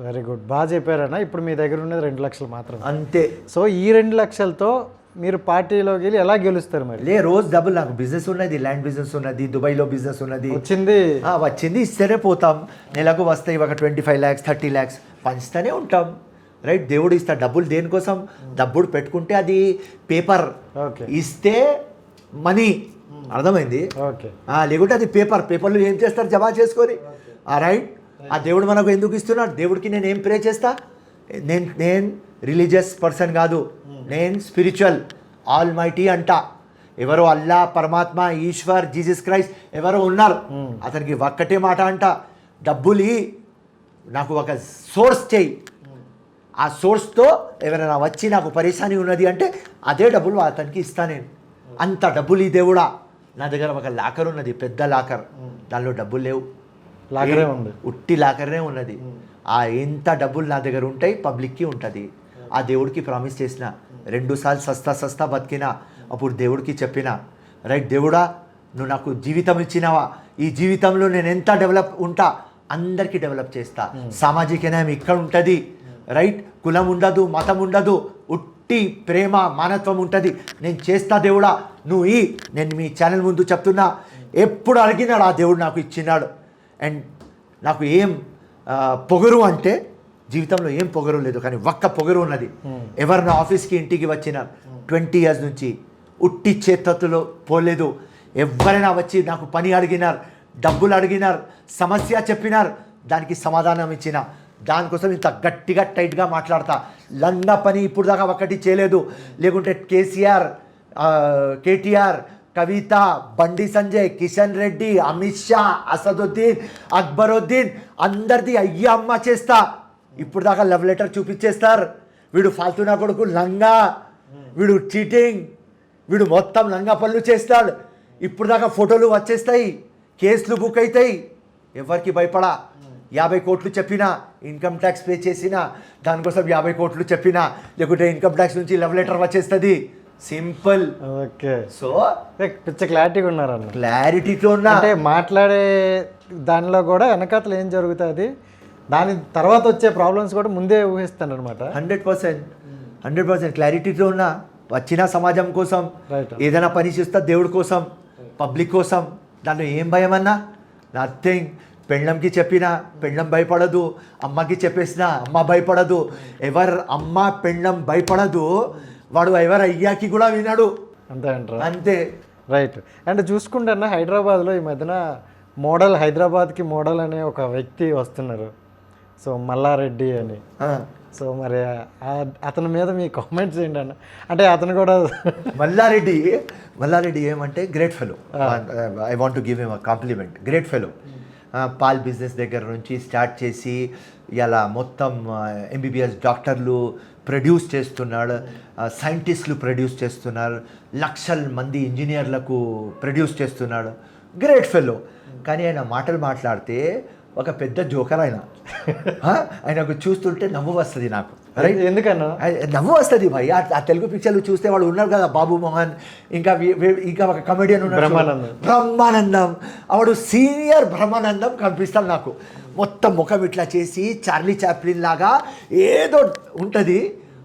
Very good. బాగా చెప్పారన్న. ఇప్పుడు మీ దగ్గర ఉన్నది రెండు లక్షలు మాత్రం అంతే. సో ఈ రెండు లక్షలతో మీరు పార్టీలోకి వెళ్ళి ఎలా గెలుస్తారు మరి? లే రోజు డబ్బులు నాకు బిజినెస్ ఉన్నది ల్యాండ్ బిజినెస్ ఉన్నది దుబాయ్లో బిజినెస్ ఉన్నది. వచ్చింది. వచ్చింది ఇస్తేనే పోతాం. నెలకు వస్తాయి ఒక twenty five lakhs thirty lakhs పంచుతూనే ఉంటాం. రైట్ దేవుడు ఇస్తా. డబ్బులు దేనికోసం? డబ్బులు పెట్టుకుంటే అది పేపర్ ఓకే. ఇస్తే మనీ అర్థమైంది? లేకుంటే అది పేపర్ పేపర్లు ఏం చేస్తారు? జమా చేసుకొని. ఆ రైట్ ఆ దేవుడు మనకు ఎందుకు ఇస్తున్నాడు? దేవుడికి నేను ఏం ప్రే చేస్తా? నేను నేను రిలీజియస్ పర్సన్ కాదు. నేను స్పిరిచువల్ ఆల్ మైటీ అంట. ఎవరో అల్లా పరమాత్మ ఈశ్వర్ జీసస్ క్రైస్ట్ ఎవరో ఉన్నారు. అతనికి ఒక్కటే మాట అంట. డబ్బులు నాకు ఒక సోర్స్ చేయి. ఆ సోర్స్తో ఎవరైనా వచ్చి నాకు పరిశాని ఉన్నది అంటే అదే డబ్బులు అతనికి ఇస్తా నేను. అంత డబ్బులు ఈ దేవుడా. నా దగ్గర ఒక లాకర్ ఉన్నది పెద్ద లాకర్. దానిలో డబ్బులు లేవు. లాకరే ఉంది. ఉట్టి లాకర్నే ఉన్నది. ఆ ఎంత డబ్బులు నా దగ్గర ఉంటాయి పబ్లిక్కి ఉంటుంది. ఆ దేవుడికి ప్రామిస్ చేసిన. రెండు సార్లు సస్తా సస్తా బతికినా. అప్పుడు దేవుడికి చెప్పిన రైట్ దేవుడా నువ్వు నాకు జీవితం ఇచ్చినావా? ఈ జీవితంలో నేను ఎంత డెవలప్ ఉంటా? అందరికీ డెవలప్ చేస్తా. సామాజిక న్యాయం ఇక్కడ ఉంటుంది. రైట్ కులం ఉండదు మతం ఉండదు ఉట్టి ప్రేమ మానత్వం ఉంటుంది. నేను చేస్తా దేవుడా నువ్వు ఈ నేను మీ ఛానల్ ముందు చెప్తున్నా. ఎప్పుడు అడిగినాడు ఆ దేవుడు నాకు ఇచ్చినాడు. అండ్ నాకు ఏం పొగరు అంటే జీవితంలో ఏం పొగరు లేదు కానీ ఒక్క పొగరు ఉన్నది. ఎవరు నా ఆఫీస్కి ఇంటికి వచ్చిన ట్వంటీ ఇయర్స్ నుంచి ఉట్టి చేతత్తులో పోలేదు. ఎవరైనా వచ్చి నాకు పని అడిగినారు డబ్బులు అడిగినారు సమస్య చెప్పినారు దానికి సమాధానం ఇచ్చిన. దానికోసం ఇంత గట్టిగా టైట్గా మాట్లాడతా. లంగా పని ఇప్పుడు దాకా ఒకటి చేయలేదు. లేకుంటే కేసీఆర్ కేటీఆర్ కవిత బండి సంజయ్ కిషన్ రెడ్డి అమిత్ షా అసదుద్దీన్ అక్బరుద్దీన్ అందరిది అయ్యా అమ్మ చేస్తా. ఇప్పుడు దాకా లవ్ లెటర్ చూపించేస్తారు. వీడు ఫాల్తునా కొడుకు లంగా. వీడు చీటింగ్. వీడు మొత్తం లంగా పనులు చేస్తాడు. ఇప్పుడు దాకా ఫోటోలు వచ్చేస్తాయి. కేసులు బుక్ అవుతాయి ఎవరికి భయపడా? యాభై కోట్లు చెప్పినా ఇన్కమ్ ట్యాక్స్ పే చేసినా దానికోసం యాభై కోట్లు చెప్పినా లేకుంటే ఇన్కమ్ ట్యాక్స్ నుంచి లవ్ లెటర్ వచ్చేస్తుంది. సింపుల్. ఓకే. సో పిచ్చ క్లారిటీగా ఉన్నారన్న క్లారిటీతో ఉన్న అంటే మాట్లాడే దానిలో కూడా వెనకాతలు ఏం జరుగుతుంది? దాని తర్వాత వచ్చే ప్రాబ్లమ్స్ కూడా ముందే ఊహిస్తాను అనమాట హండ్రెడ్ పర్సెంట్. హండ్రెడ్ పర్సెంట్ క్లారిటీతో ఉన్న వచ్చిన సమాజం కోసం. ఏదైనా పని చేస్తా దేవుడి కోసం పబ్లిక్ కోసం దాంట్లో ఏం భయం అన్నా? నథింగ్ పెళ్ళంకి చెప్పినా పెళ్ళం భయపడదు అమ్మకి చెప్పేసిన అమ్మ భయపడదు. ఎవరు అమ్మ పెళ్ళం భయపడదు వాడు ఎవరు అయ్యాకి కూడా వినాడు. అంతే అంటారా? అంతే. రైట్ అండ్ చూసుకుంటే హైదరాబాద్లో ఈ మధ్యన మోడల్ హైదరాబాద్కి మోడల్ అనే ఒక వ్యక్తి వస్తున్నారు. సో మల్లారెడ్డి అని. సో మరి అతని మీద మీ కామెంట్స్ ఏంటన్న అంటే అతను కూడా మల్లారెడ్డి మల్లారెడ్డి ఏమంటే great fellow I want to give M complement great fellow పాల్ బిజినెస్ దగ్గర నుంచి స్టార్ట్ చేసి ఇలా మొత్తం ఎంబీబీఎస్ డాక్టర్లు ప్రొడ్యూస్ చేస్తున్నాడు సైంటిస్టులు ప్రొడ్యూస్ చేస్తున్నారు లక్షల మంది ఇంజనీర్లకు ప్రొడ్యూస్ చేస్తున్నాడు. గ్రేట్ ఫెలో కానీ ఆయన మాటలు మాట్లాడితే ఒక పెద్ద జోకర్ ఆయన. ఆయన ఆయనకు చూస్తుంటే నవ్వు వస్తుంది నాకు. రైట్ ఎందుకన్నా? నవ్వు వస్తుంది భయ్. ఆ తెలుగు పిక్చర్లు చూస్తే వాడు ఉన్నారు కదా బాబు మోహన్ ఇంకా ఇంకా ఒక కమెడియన్ ఉన్నాడు చూడు. బ్రహ్మానందం. బ్రహ్మానందం. ఆవిడు సీనియర్ బ్రహ్మానందం కనిపిస్తాడు నాకు. మొత్తం ముఖం ఇట్లా చేసి చార్లీ చాప్లిన్ లాగా ఏదో ఉంటుంది.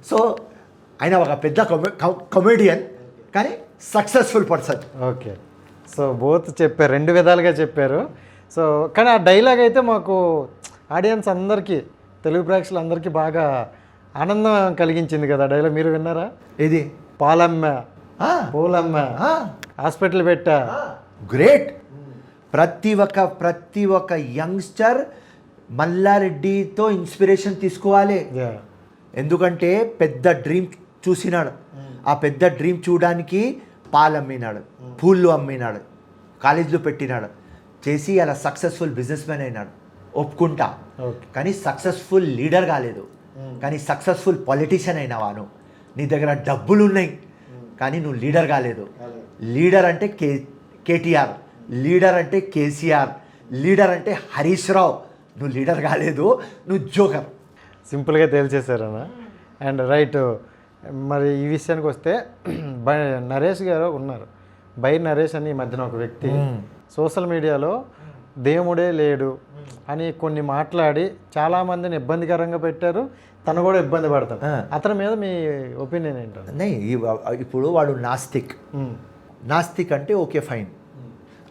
సో ఆయన ఒక పెద్ద కమెడియన్ కానీ successful person okay. So both చెప్పారు. రెండు విధాలుగా చెప్పారు. సో కానీ ఆ డైలాగ్ అయితే మాకు ఆడియన్స్ అందరికీ తెలుగు ప్రేక్షకులందరికీ బాగా ఆనందం కలిగించింది కదా డైలాగ్ మీరు విన్నారా? ఇది పాలమ్మ పూలమ్మ హాస్పిటల్ పెట్టా. గ్రేట్. ప్రతి ఒక్క ప్రతి ఒక్క యంగ్స్టర్ మల్లారెడ్డితో ఇన్స్పిరేషన్ తీసుకోవాలి. ఎందుకంటే పెద్ద డ్రీమ్ చూసినాడు. ఆ పెద్ద డ్రీమ్ చూడడానికి పాలు అమ్మినాడు పూలు అమ్మినాడు కాలేజీలో పెట్టినాడు. చేసి అలా సక్సెస్ఫుల్ బిజినెస్ మ్యాన్ అయినాడు. ఒప్పుకుంటా. కానీ సక్సెస్ఫుల్ లీడర్ కాలేదు. కానీ సక్సెస్ఫుల్ పొలిటీషియన్ అయినవాను నీ దగ్గర డబ్బులు ఉన్నాయి కానీ నువ్వు లీడర్ కాలేదు. లీడర్ అంటే కే కేటీఆర్. లీడర్ అంటే కేసీఆర్. లీడర్ అంటే హరీష్ రావు. నువ్వు లీడర్ కాలేదు. నువ్వు జోకర్. సింపుల్గా తేల్చేశారన్న అండ్ రైట్ మరి ఈ విషయానికి వస్తే బై నరేష్ గారు ఉన్నారు. బై నరేష్ అని ఈ మధ్యన ఒక వ్యక్తి. సోషల్ మీడియాలో దేవుడే లేడు అని కొన్ని మాట్లాడి చాలామందిని ఇబ్బందికరంగా పెట్టారు. తను కూడా ఇబ్బంది పడతాడు. అతని మీద మీ ఒపీనియన్ ఇవ- ఇప్పుడు వాడు నాస్తిక్. నాస్తిక్ అంటే ఓకే ఫైన్.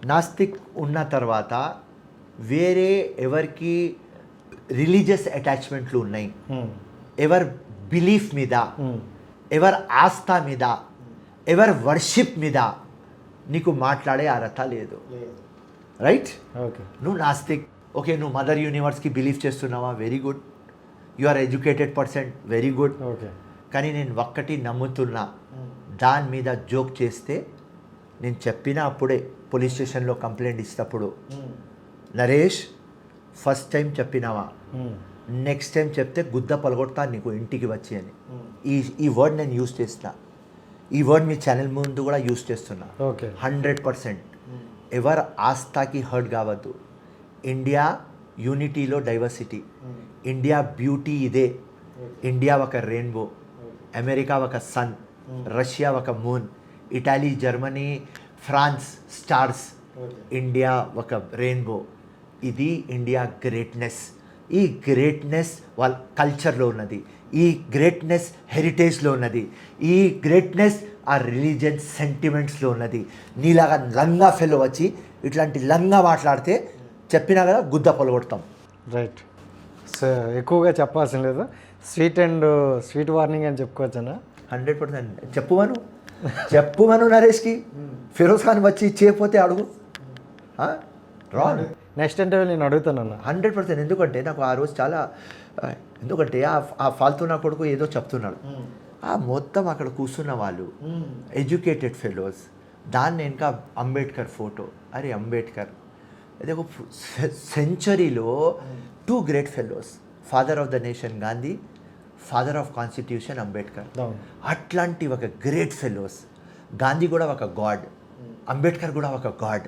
నాస్తిక్ ఉన్న తర్వాత వేరే ఎవరికి రిలీజియస్ అటాచ్మెంట్లు ఉన్నాయి. ఎవరి బిలీఫ్ మీద ఎవరి ఆస్థ మీద ఎవరి వర్షిప్ మీద నీకు మాట్లాడే అర్హత లేదు. రైట్ ఓకే నువ్వు నాస్తిక్. ఓకే నువ్వు మదర్ యూనివర్స్కి బిలీవ్ చేస్తున్నావా? Very good you are educated percent very good okay కానీ నేను ఒక్కటి నమ్ముతున్నా. దాని మీద జోక్ చేస్తే నేను చెప్పిన అప్పుడే పోలీస్ స్టేషన్లో కంప్లైంట్ ఇచ్చినప్పుడు నరేష్ ఫస్ట్ టైం చెప్పినావా? నెక్స్ట్ టైం చెప్తే గుద్ద పలగొడతా నీకు ఇంటికి వచ్చి అని. ఈ ఈ వర్డ్ నేను యూస్ చేసిన ఈ వర్డ్ మీ ఛానల్ ముందు కూడా యూస్ చేస్తున్నా. ఓకే హండ్రెడ్ పర్సెంట్ ఎవరు ఆస్థాకి హర్ట్ కావద్దు. ఇండియా యూనిటీలో డైవర్సిటీ. ఇండియా బ్యూటీ ఇదే. ఇండియా ఒక రెయిన్బో. అమెరికా ఒక సన్. రష్యా ఒక moon. Italy Germany France stars. India ఒక రెయిన్బో. ఇది ఇండియా గ్రేట్నెస్. ఈ గ్రేట్నెస్ వాళ్ళ కల్చర్లో ఉన్నది. ఈ గ్రేట్నెస్ హెరిటేజ్లో ఉన్నది. ఈ గ్రేట్నెస్ ఆ రిలీజియన్ సెంటిమెంట్స్లో ఉన్నది. నీలాగా లంగా ఫెలో వచ్చి ఇట్లాంటి లంగా మాట్లాడితే చెప్పినా కదా గుద్ద పొలగొడతాం. రైట్ సో ఎక్కువగా చెప్పాల్సిన లేదు. స్వీట్ అండ్ స్వీట్ వార్నింగ్ అని చెప్పుకోవచ్చనా? హండ్రెడ్ పర్సెంట్ చెప్పుమను చెప్పుమను నరేష్కి. ఫిరోజ్ ఖాన్ వచ్చి చేయకపోతే అడుగు. రాంగ్ నెక్స్ట్ ఇంటర్వ్యూ నేను అడుగుతానన్న హండ్రెడ్ పర్సెంట్. ఎందుకంటే నాకు ఆ రోజు చాలా ఎందుకంటే ఆ ఆ ఫాల్తూ నా కొడుకు ఏదో చెప్తున్నాడు. ఆ మొత్తం అక్కడ కూర్చున్న వాళ్ళు ఎడ్యుకేటెడ్ ఫెలోస్ దాన్ని ఇంకా అంబేద్కర్ ఫోటో అరే అంబేద్కర్ అది ఒక సెంచరీలో two great fellows father of the nation Gandhi father of constitution Ambedkar. అవును అట్లాంటి ఒక గ్రేట్ ఫెలోస్ గాంధీ కూడా ఒక గాడ్ అంబేద్కర్ కూడా ఒక గాడ్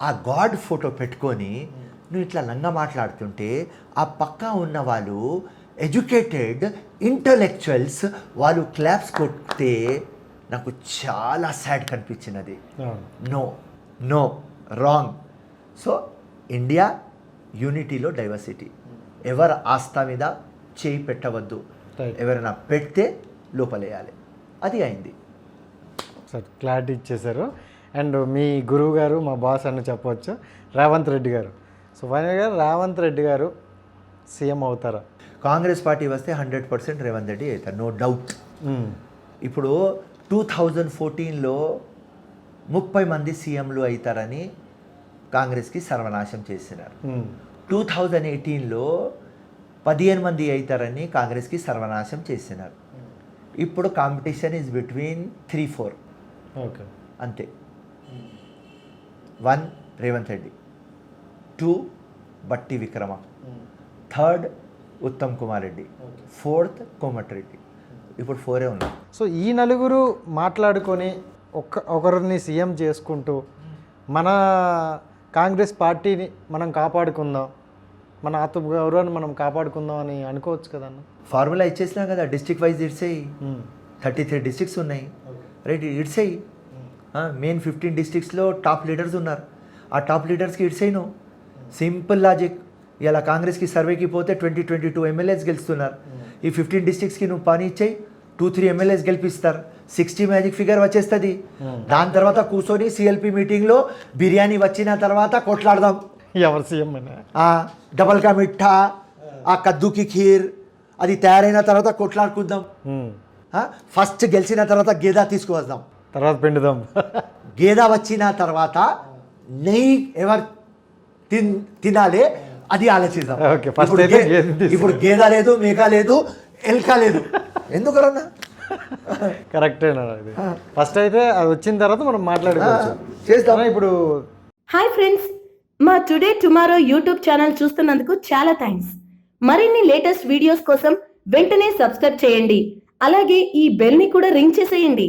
ఆ గాడ్ ఫోటో పెట్టుకొని నువ్వు ఇట్లా లంగా మాట్లాడుతుంటే ఆ పక్క ఉన్న వాళ్ళు ఎడ్యుకేటెడ్ ఇంటలెక్చువల్స్ వాళ్ళు క్లాప్స్ కొడితే నాకు చాలా sad కనిపించినది. No no wrong. So India యూనిటీలో diversity. ఎవరు ఆస్థ మీద చేయి పెట్టవద్దు. ఎవరైనా పెడితే లోపలేయాలి. అది అయింది. సార్ క్లారిటీ ఇచ్చేశారు. అండ్ మీ గురువు గారు మా బాస్ అని చెప్పవచ్చు రేవంత్ రెడ్డి గారు. సో ఫైనల్గా రేవంత్ రెడ్డి గారు సీఎం అవుతారా? కాంగ్రెస్ పార్టీ వస్తే హండ్రెడ్ పర్సెంట్ రేవంత్ రెడ్డి అవుతారు నో డౌట్. ఇప్పుడు టూ థౌజండ్ ఫోర్టీన్లో ముప్పై మంది సీఎంలు అవుతారని కాంగ్రెస్కి సర్వనాశం చేసినారు. టూ థౌజండ్ ఎయిటీన్లో పదిహేను మంది అవుతారని కాంగ్రెస్కి సర్వనాశం చేసినారు. ఇప్పుడు competition is between three four okay. అంతే. One Revanth Reddy. Two Bhatti Vikrama. Third Uttam Kumar Reddy. Fourth Komatireddy ఇప్పుడు ఫోరే ఉన్నాయి సో ఈ నలుగురు మాట్లాడుకొని ఒక్క ఒకరిని సీఎం చేసుకుంటూ మన కాంగ్రెస్ పార్టీని మనం కాపాడుకుందాం. మన ఆత్మ గౌరవాన్ని మనం కాపాడుకుందాం అని అనుకోవచ్చు కదన్న ఫార్ములా ఇచ్చేసినా కదా డిస్ట్రిక్ట్ వైజ్ ఇడ్సేయి. మ్మ్. థర్టీ త్రీ డిస్ట్రిక్ట్స్ ఉన్నాయి. రైట్ ఇడ్సేయి. మెయిన్ ఫిఫ్టీన్ డిస్ట్రిక్ట్స్లో టాప్ లీడర్స్ ఉన్నారు. ఆ టాప్ లీడర్స్కి ఇడ్సేయి నువ్వు సింపుల్ లాజిక్ ఇలా కాంగ్రెస్కి సర్వేకి పోతే ట్వంటీ ట్వంటీ టూ ఎమ్మెల్యేస్ గెలుస్తున్నారు. ఈ ఫిఫ్టీన్ డిస్ట్రిక్ట్స్కి నువ్వు పని ఇచ్చేయి టూ త్రీ ఎమ్మెల్యేస్ గెలిపిస్తారు. సిక్స్టీ మ్యాజిక్ ఫిగర్ వచ్చేస్తుంది. దాని తర్వాత కూర్చొని సిఎల్పి మీటింగ్లో బిర్యానీ వచ్చిన తర్వాత కొట్లాడదాం. ఎవరు సీఎం డబల్ కా మిఠా ఆ కద్దుకి ఖీర్ అది తయారైన తర్వాత కొట్లాడుకుందాం. ఫస్ట్ గెలిచిన తర్వాత గేదా తీసుకువద్దాం తర్వాత పిండుదాం. గేదా వచ్చిన తర్వాత నెయ్యి ఎవరు తిన్ తినాలి అది ఆలోచిద్దాం. Okay, first ఇప్పుడు గేద లేదు మేక లేదు ఎల్క లేదు. ఎందుకరన్నా కరెక్టేనా ఇది. ఫస్ట్ అయితే అది వచ్చిన తర్వాత మనం మాట్లాడుకోవచ్చు. అన్న, ఇప్పుడు హాయ్ ఫ్రెండ్స్ మా టుడే టుమారో యూట్యూబ్ ఛానల్ చూస్తున్నందుకు చాలా థ్యాంక్స్. మరిన్ని లేటెస్ట్ వీడియోస్ కోసం వెంటనే సబ్స్క్రైబ్ చేయండి. అలాగే ఈ బెల్ని కూడా రింగ్ చేసేయండి.